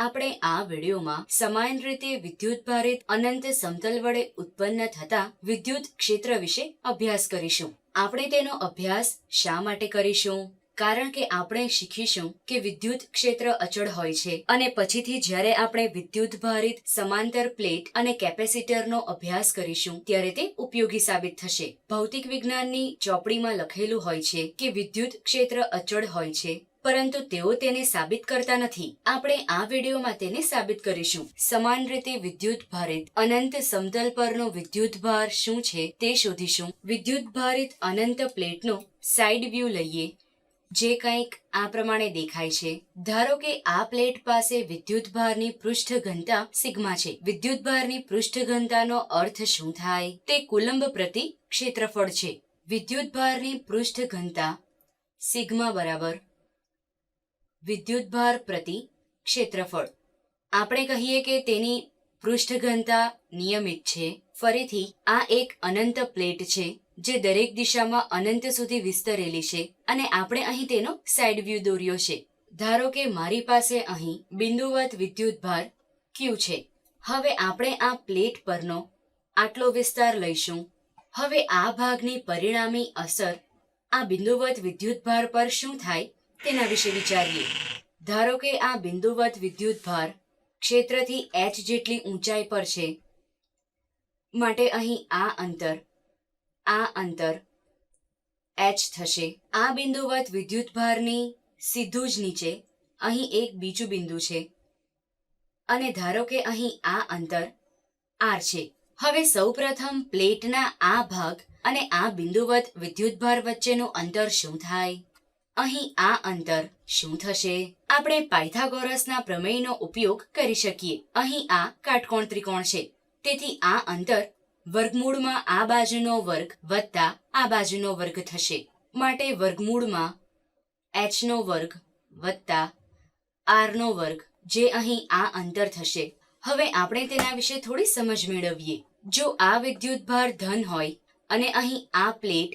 આપણે આ વિડીયોમાં સમાન રીતે વિદ્યુત ભારિત અનંત સમતલ વડે ઉત્પન્ન થતા વિદ્યુત ક્ષેત્ર વિશે અભ્યાસ કરીશું. આપણે તેનો અભ્યાસ શા માટે કરીશું? કારણ કે આપણે શીખીશું કે વિદ્યુત ક્ષેત્ર અચળ હોય છે અને પછીથી જ્યારે આપણે વિદ્યુત ભારિત સમાંતર પ્લેટ અને કેપેસિટરનો અભ્યાસ કરીશું ત્યારે તે ઉપયોગી સાબિત થશે. ભૌતિક વિજ્ઞાનની ચોપડીમાં લખેલું હોય છે કે વિદ્યુત ક્ષેત્ર અચળ હોય છે. પરંતુ તેઓ તેને સાબિત કરતા નથી. આપણે આ વિડીયોમાં તેને સાબિત કરીશું. સમાન રીતે વિદ્યુત ભારિત અનંત સમતલ પરનો વિદ્યુત ભાર શું છે તે શોધીશું. વિદ્યુત ભારિત અનંત પ્લેટનો સાઇડ વ્યૂ લઈએ, જે કંઈક આ પ્રમાણે દેખાય છે. ધારો કે આ પ્લેટ પાસે વિદ્યુત ભારની પૃષ્ઠ ઘનતા સિગ્મા છે. વિદ્યુત ભારની પૃષ્ઠ ઘનતાનો અર્થ શું થાય? તે કુલંબ પ્રતિ ક્ષેત્રફળ છે. વિદ્યુત ભારની પૃષ્ઠ ઘનતા સિગ્મા બરાબર વિદ્યુતભાર પ્રતિ ક્ષેત્રફળ. આપણે કહીએ કે તેની પૃષ્ઠઘનતા નિયમિત છે. ફરીથી, આ એક અનંત પ્લેટ છે, જે દરેક દિશામાં અનંત સુધી વિસ્તરેલી છે અને આપણે અહીં તેનો સાઇડ વ્યૂ દોર્યો છે. ધારો કે મારી પાસે અહીં બિંદુવત વિદ્યુતભાર ક્યુ છે. હવે આપણે આ પ્લેટ પરનો આટલો વિસ્તાર લઈશું. હવે આ ભાગની પરિણામી અસર આ બિંદુવત વિદ્યુતભાર પર શું થાય? તેના વિશે વિચારીએ. ધારો કે આ બિંદુવત વિદ્યુતભાર ક્ષેત્રથી એચ જેટલી ઊંચાઈ પર છે, માટે અહીં આ અંતર આ અંતર એચ થશે. આ બિંદુવત વિદ્યુતભારની સીધું જ નીચે, અહીં એક બીજું બિંદુ છે. અને ધારો કે અહીં આ અંતર આર છે. હવે સૌપ્રથમ પ્લેટના આ ભાગ અને આ બિંદુવત વિદ્યુતભાર વચ્ચેનું અંતર શું થાય? અહીં આ અંતર શું થશે? આપણે પાયથાગોરસના પ્રમેયનો ઉપયોગ કરી શકીએ. અહીં આ કાટકોણ ત્રિકોણ છે. તેથી આ અંતર વર્ગમૂળમાં આ બાજુનો વર્ગ વત્તા આ બાજુનો વર્ગ થશે. માટે વર્ગમૂળમાં એચનો વર્ગ વત્તા આરનો વર્ગ, જે અહીં આ અંતર થશે. હવે આપણે તેના વિશે થોડી સમજ મેળવીએ. જો આ વિદ્યુતભાર ધન હોય અને અહીં આ પ્લેટ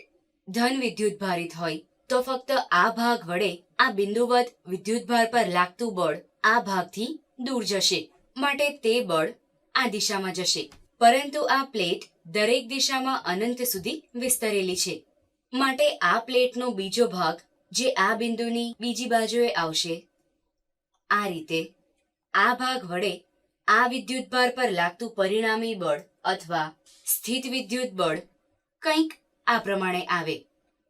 ધન વિદ્યુતભારિત હોય તો ફક્ત આ ભાગ વડે આ બિંદુવત વિદ્યુતભાર પર લાગતું બળ આ ભાગથી દૂર જશે. માટે તે બળ આ દિશામાં જશે. પરંતુ આ પ્લેટ દરેક દિશામાં અનંત સુધી વિસ્તરેલી છે. માટે આ પ્લેટનો બીજો ભાગ જે આ બિંદુની બીજી બાજુએ આવશે, આ રીતે આ ભાગ વડે આ વિદ્યુતભાર પર લાગતું પરિણામી બળ અથવા સ્થિત વિદ્યુત બળ કંઈક આ પ્રમાણે આવે.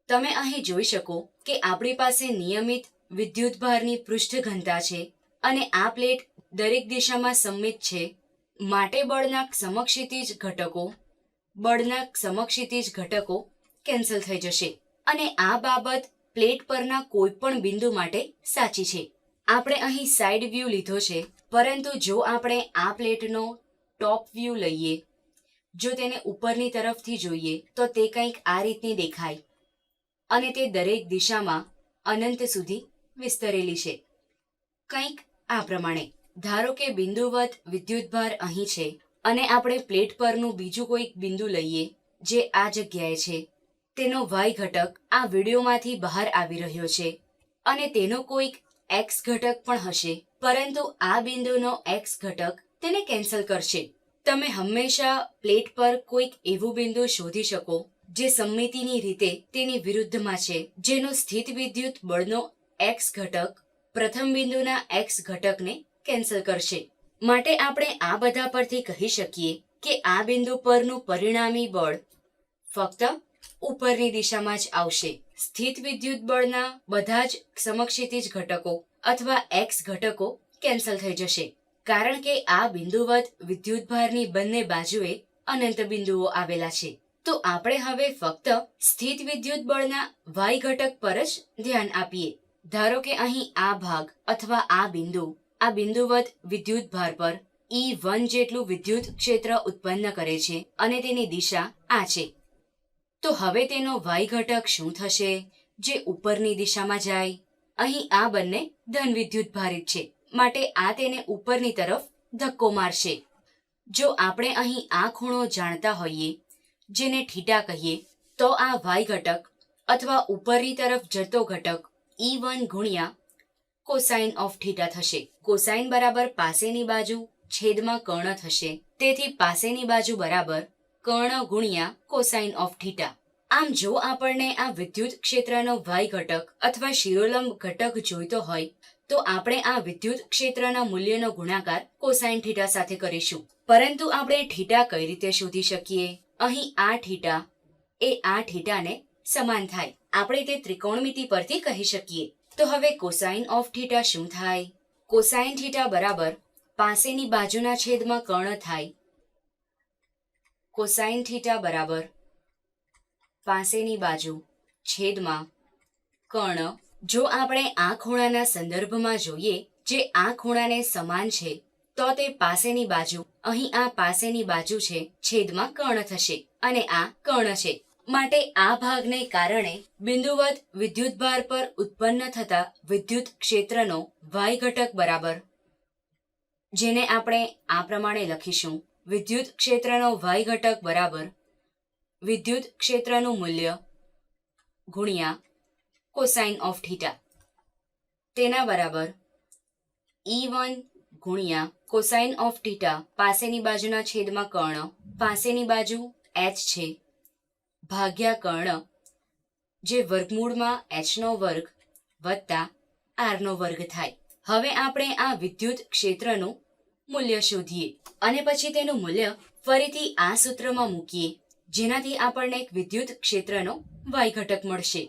તમે અહીં જોઈ શકો કે આપણી પાસે નિયમિત વિદ્યુતભારની પૃષ્ઠ ઘનતા છે અને આ પ્લેટ દરેક દિશામાં સંમિત છે. માટે બળના સમક્ષિતિજ ઘટકો, બળના સમક્ષિતિજ ઘટકો કેન્સલ થઈ જશે. અને આ બાબત પ્લેટ પરના કોઈપણ બિંદુ માટે સાચી છે. આપણે અહીં સાઈડ વ્યૂ લીધો છે, પરંતુ જો આપણે આ પ્લેટનો ટોપ વ્યૂ લઈએ, જો તેને ઉપરની તરફથી જોઈએ, તો તે કંઈક આ રીતની દેખાય. અને તે દરેક દિશામાં અનંત સુધી વિસ્તરેલી છે. કંઈક આ પ્રમાણે, ધારો કે બિંદુવત વિદ્યુતભાર અહીં છે અને આપણે પ્લેટ પરનું બીજું કોઈક બિંદુ લઈએ જે આ જગ્યાએ છે. તેનો વાય ઘટક આ વિડીયોમાંથી બહાર આવી રહ્યો છે અને તેનો કોઈક એક્સ ઘટક પણ હશે, પરંતુ આ બિંદુનો એક્સ ઘટક તેને કેન્સલ કરશે. તમે હંમેશા પ્લેટ પર કોઈક એવું બિંદુ શોધી શકો જે સંમિતિની રીતે તેની વિરુદ્ધમાં છે, જેનો સ્થિત વિદ્યુત બળનો એક્સ ઘટક પ્રથમ બિંદુના એક્સ ઘટકને કેન્સલ કરશે. માટે આપણે આ બધા પરથી કહી શકીએ કે આ બિંદુ પરનું પરિણામી બળ ફક્ત ઉપરની દિશામાં જ આવશે. સ્થિત વિદ્યુત બળના બધા જ સમક્ષિતિજ ઘટકો અથવા એક્સ ઘટકો કેન્સલ થઈ જશે. કારણ કે આ બિંદુવત વિદ્યુતભારની બંને બાજુએ અનંત બિંદુઓ આવેલા છે. તો આપણે હવે ફક્ત સ્થિત વિદ્યુત બળના વાય ઘટક પર જ ધ્યાન આપીએ. ધારો કે અહીં આ ભાગ અથવા આ બિંદુ, આ બિંદુવત વિદ્યુતભાર પર ઈ વન જેટલું વિદ્યુત ક્ષેત્ર ઉત્પન્ન કરે છે અને તેની દિશા આ છે. તો હવે તેનો વાય ઘટક શું થશે? જે ઉપરની દિશામાં જાય. અહીં આ બંને ધન વિદ્યુત ભારિત છે, માટે આ તેને ઉપરની તરફ ધક્કો મારશે. જો આપણે અહીં આ ખૂણો જાણતા હોઈએ જેને થીટા કહીએ, તો આ વાય ઘટક અથવા ઉપરની તરફ જતો ઘટક ઈ વન ગુણ્યા કોસાઇન ઓફ થીટા થશે. કોસાઇન બરાબર પાસેની બાજુ છેદમાં કર્ણ થશે. તેથી પાસેની બાજુ બરાબર કર્ણ ગુણ્યા કોસાઇન ઓફ થીટા આમ જો આપણને આ વિદ્યુત ક્ષેત્રનો વાય ઘટક અથવા શિરોલંબ ઘટક જોઈતો હોય, તો આપણે આ વિદ્યુત ક્ષેત્રના મૂલ્યનો ગુણાકાર કોસાઇન થીટા સાથે કરીશું. પરંતુ આપણે થીટા કઈ રીતે શોધી શકીએ? અહીં આ થીટા એ આ થીટાને સમાન થાય. આપણે તે ત્રિકોણમિતિ પરથી કહી શકીએ. તો હવે કોસાઇન ઓફ થીટા શું થાય? કોસાઇન થીટા બરાબર પાસેની બાજુના છેદમાં કર્ણ થાય. કોસાઇન થીટા બરાબર પાસેની બાજુ છેદમાં કર્ણ. જો આપણે આ ખૂણાના સંદર્ભમાં જોઈએ, જે આ ખૂણાને સમાન છે, તો તે પાસેની બાજુ અહીં આ પાસેની બાજુ છે, છેદમાં કર્ણ થશે અને આ કર્ણ છે. માટે આ ભાગને કારણે બિંદુવત વિદ્યુતભાર પર ઉત્પન્ન થતા વિદ્યુત ક્ષેત્રનો વાય ઘટક બરાબર. જેને આપણે આ પ્રમાણે લખીશું. વિદ્યુત ક્ષેત્રનો વાય ઘટક બરાબર. વિદ્યુત ક્ષેત્રનું મૂલ્ય ગુણ્યા કોસાઇન ઓફ થીટા તેના બરાબર. ઈ વન ગુણ્યા કોસાઇન ઓફ ટીટા પાસેની બાજુના છેદમાં કર્ણ. પાસેની બાજુ એચ છે. ભાગ્યા કર્ણ, જે વર્ગમૂળમાં એચનો વર્ગ વત્તા આરનો વર્ગ થાય. હવે આપણે આ વિદ્યુત ક્ષેત્રનું મૂલ્ય શોધીએ અને પછી તેનું મૂલ્ય ફરીથી આ સૂત્રમાં મૂકીએ, જેનાથી આપણને એક વિદ્યુત ક્ષેત્રનો વાય ઘટક મળશે.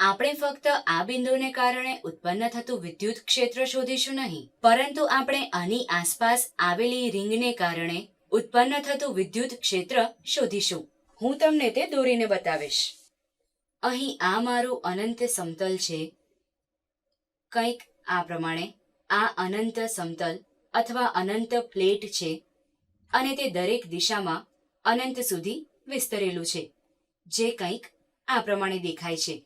આપણે ફક્ત આ બિંદુને કારણે ઉત્પન્ન થતું વિદ્યુત ક્ષેત્ર શોધીશું નહીં. પરંતુ આપણે આની આસપાસ આવેલી રિંગને કારણે ઉત્પન્ન થતું વિદ્યુત ક્ષેત્ર શોધીશું. હું તમને તે દોરીને બતાવીશ. અહીં આ મારું અનંત સમતલ છે. કંઈક આ પ્રમાણે આ અનંત સમતલ અથવા અનંત પ્લેટ છે અને તે દરેક દિશામાં અનંત સુધી વિસ્તરેલું છે, જે કંઈક આ પ્રમાણે દેખાય છે.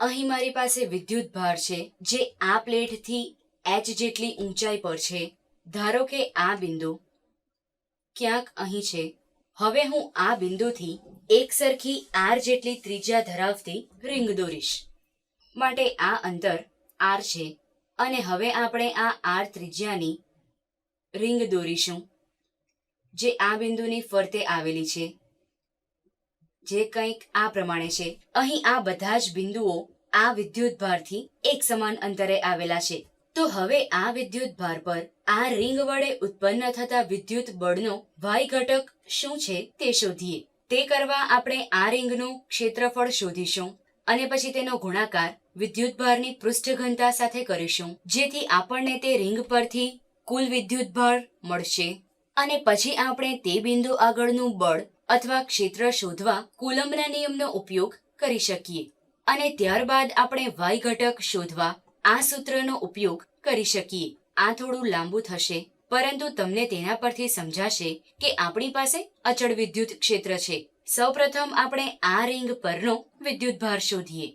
અહીં મારી પાસે વિદ્યુત ભાર છે, જે આ પ્લેટથી એચ જેટલી ઊંચાઈ પર છે. ધારો કે આ બિંદુ ક્યાંક અહીં છે. હવે હું આ બિંદુથી એક સરખી આર જેટલી ત્રિજ્યા ધરાવતી રિંગ દોરીશ. માટે આ અંતર આર છે. અને હવે આપણે આ આર ત્રિજ્યાની રિંગ દોરીશું, જે આ બિંદુની ફરતે આવેલી છે. જે કંઈક આ પ્રમાણે છે. અહીં આ બધા જ બિંદુઓ આ વિદ્યુત ભારથી એક સમાન અંતરે આવેલા છે. તો હવે આ વિદ્યુત ભાર પર આ રિંગ વડે ઉત્પન્ન થતા વિદ્યુત બળનો વાય ઘટક શું છે તે શોધીએ. તે કરવા આપણે આ રિંગનું ક્ષેત્રફળ શોધીશું અને પછી તેનો ગુણાકાર વિદ્યુતભારની ભારની પૃષ્ઠઘનતા સાથે કરીશું, જેથી આપણને તે રિંગ પરથી કુલ વિદ્યુતભાર મળશે. અને પછી આપણે તે બિંદુ આગળનું બળ અથવા ક્ષેત્ર શોધવા કુલમ્બના નિયમનો ઉપયોગ કરી શકીએ. અને ત્યારબાદ આપણે વાય ઘટક શોધવા આ સૂત્રનો ઉપયોગ કરી શકીએ. આ થોડું લાંબુ થશે, પરંતુ તમને તેના પરથી સમજાશે કે આપણી પાસે અચળ વિદ્યુત ક્ષેત્ર છે. સૌપ્રથમ આપણે આ રિંગ પરનો વિદ્યુત ભાર શોધીએ.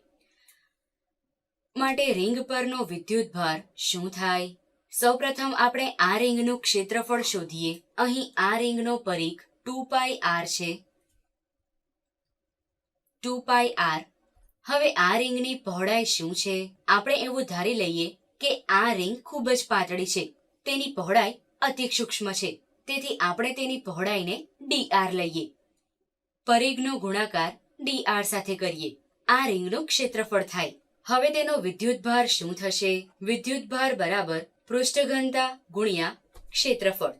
માટે રિંગ પરનો વિદ્યુત ભાર શું થાય? સૌપ્રથમ આપણે આ રિંગનું ક્ષેત્રફળ શોધીએ. અહીં આ રિંગનો પરિઘ ટુ પાઈ આર છે. Two pi R. હવે આ રિંગની પહોળાઈ શું છે? આપણે એવું ધારી લઈએ કે આ રિંગ ખૂબ જ પાતળી છે. તેની પહોળાઈ અતિ સૂક્ષ્મ છે. તેથી આપણે તેની પહોળાઈને ડી આર લઈએ. પરિઘનો ગુણાકાર ડી આર સાથે કરીએ. આ રિંગનું ક્ષેત્રફળ થાય. હવે તેનો વિદ્યુતભાર શું થશે? વિદ્યુતભાર બરાબર પૃષ્ઠઘનતા ગુણ્યા ક્ષેત્રફળ.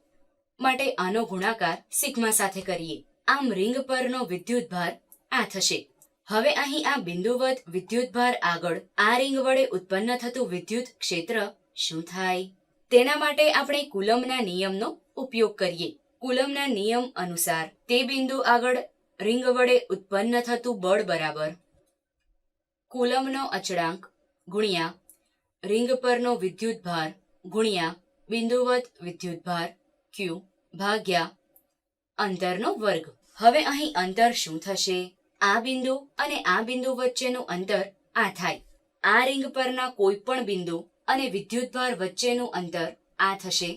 માટે આનો ગુણાકાર સિગ્મા સાથે કરીએ. આમ રિંગ પરનો વિદ્યુતભાર આ થશે. હવે અહીં આ બિંદુવત વિદ્યુતભાર આગળ આ રિંગ વડે ઉત્પન્ન થતું વિદ્યુત ક્ષેત્ર શું થાય? તેના માટે આપણે કુલમના નિયમનો ઉપયોગ કરીએ. કુલમના નિયમ અનુસાર તે બિંદુ આગળ રિંગ વડે ઉત્પન્ન થતું બળ બરાબર કુલમનો અચળાંક ગુણ્યા રિંગ પરનો વિદ્યુતભાર ગુણ્યા બિંદુવત વિદ્યુતભાર ક્યુ ભાગ્યા. અંતરનો વર્ગ. હવે અહીં અંતર શું થશે? આ બિંદુ અને આ બિંદુ વચ્ચેનું અંતર આ થાય. આ રિંગ પરના કોઈ પણ બિંદુ અને વિદ્યુતભાર વચ્ચેનું અંતર આ થશે.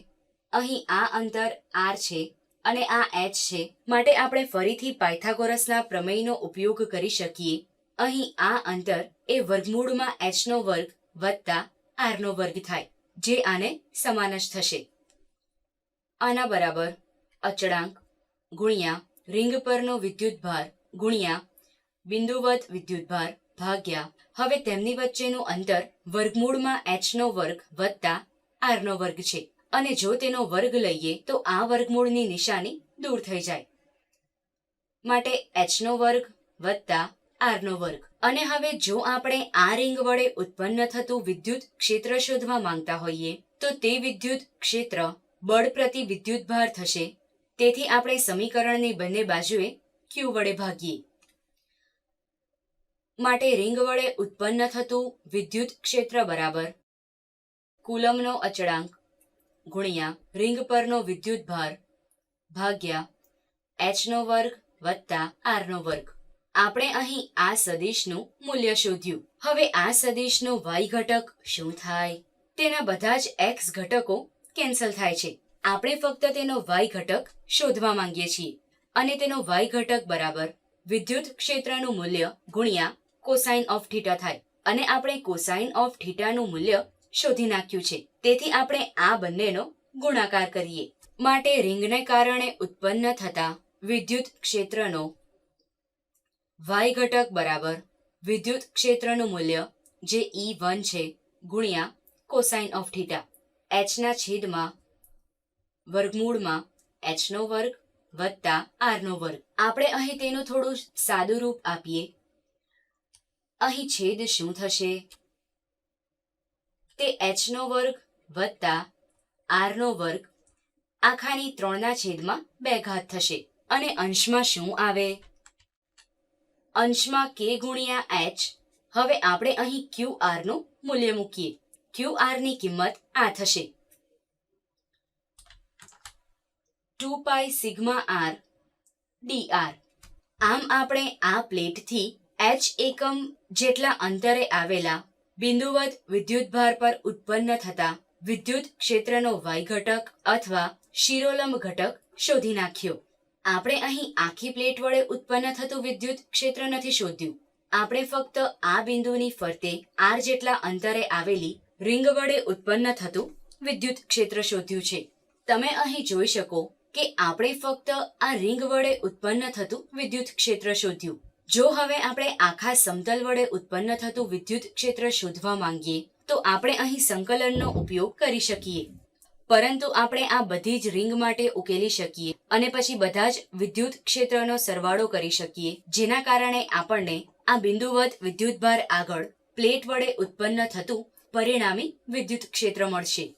અહીં આ અંતર આર છે અને આ એચ છે. માટે આપણે ફરીથી પાયથાગોરસના પ્રમેયનો ઉપયોગ કરી શકીએ. અહીં આ અંતર એ વર્ગમૂળમાં એચનો વર્ગ વત્તા આરનો વર્ગ થાય, જે આને સમાન જ થશે. આના બરાબર અચળાંક ગુણ્યા રિંગ પરનો વિદ્યુતભાર ગુણ્યા બિંદુવત વિદ્યુતભાર ભાગ્યા. હવે તેમની વચ્ચેનું અંતર વર્ગમૂળમાં એચનો વર્ગ વત્તા આરનો વર્ગ છે. અને જો તેનો વર્ગ લઈએ તો આ વર્ગમૂળની નિશાની દૂર થઈ જાય. માટે એચનો વર્ગ વત્તા આરનો વર્ગ. અને હવે જો આપણે આ રિંગ વડે ઉત્પન્ન થતું વિદ્યુત ક્ષેત્ર શોધવા માંગતા હોઈએ, તો તે વિદ્યુત ક્ષેત્ર બળ પ્રતિ વિદ્યુતભાર થશે. તેથી આપણે સમીકરણની બંને બાજુએ ક્યુ વડે ભાગીએ. માટે રિંગ વડે ઉત્પન્ન થતું વિદ્યુત ક્ષેત્ર બરાબર કુલમનો અચળાંક ગુણ્યા રિંગ પરનો વિદ્યુતભાર ભાગ્યા એચનો વર્ગ વત્તા આરનો વર્ગ. આપણે અહીં આ સદિશનું મૂલ્ય શોધ્યું. હવે આ સદિશનો વાય ઘટક શું થાય? તેના બધા જ એક્સ ઘટકો કેન્સલ થાય છે. આપણે ફક્ત તેનો વાય ઘટક શોધવા માંગીએ છીએ. અને તેનો વાય ઘટક બરાબર વિદ્યુત ક્ષેત્રનું મૂલ્ય ગુણ્યા કોસાઇન ઓફ થીટા થાય. અને આપણે કોસાઇન ઓફ થીટાનું મૂલ્ય શોધી નાખ્યું છે. તેથી આપણે આ બંનેનો ગુણાકાર કરીએ. માટે રિંગને કારણે ઉત્પન્ન થતા વિદ્યુત ક્ષેત્રનો વાય ઘટક બરાબર વિદ્યુત ક્ષેત્રનું મૂલ્ય જે ઈ વન છે ગુણ્યા કોસાઇન ઓફ થીટા h ના છેદમાં વર્ગમૂળમાં એચનો વર્ગ વત્તા આરનો વર્ગ. આપણે અહીં તેનું થોડું સાદું રૂપ આપીએ. અહીં છેદ શું થશે? તે એચનો વર્ગ વત્તા આરનો વર્ગ આખાની ત્રણના છેદમાં બે ઘાત થશે. અને અંશમાં શું આવે? અંશમાં કે ગુણ્યા એચ હવે આપણે અહીં ક્યુ આરનું મૂલ્ય મૂકીએ. Qr ની કિંમત આ થશે. Two pi sigma R dr આમ આપણે આ પ્લેટથી એચ એકમ જેટલા અંતરે આવેલા બિંદુવત વિદ્યુતભાર પર ઉત્પન્ન થતા વિદ્યુત ક્ષેત્રનો વાય ઘટક અથવા શિરોલંબ ઘટક શોધી નાખ્યો. આપણે અહીં આખી પ્લેટ વડે ઉત્પન્ન થતું વિદ્યુત ક્ષેત્ર નથી શોધ્યું. આપણે ફક્ત આ બિંદુની ફરતે આર જેટલા અંતરે આવેલી રિંગ વડે ઉત્પન્ન થતું વિદ્યુત ક્ષેત્ર શોધ્યું છે. તમે અહીં જોઈ શકો કે આપણે ફક્ત આ રિંગ વડે ઉત્પન્ન થતું વિદ્યુત ક્ષેત્ર શોધ્યું. જો હવે આપણે આખા સમતલ વડે ઉત્પન્ન થતું વિદ્યુત ક્ષેત્ર શોધવા માંગીએ, તો આપણે અહીં સંકલનનો ઉપયોગ કરી શકીએ. પરંતુ આપણે આ બધી જ રિંગ માટે ઉકેલી શકીએ અને પછી બધા જ વિદ્યુત ક્ષેત્રનો સરવાળો કરી શકીએ, જેના કારણે આપણને આ બિંદુવત વિદ્યુતભાર આગળ પ્લેટ વડે ઉત્પન્ન થતું પરિણામી વિદ્યુત ક્ષેત્ર મળશે.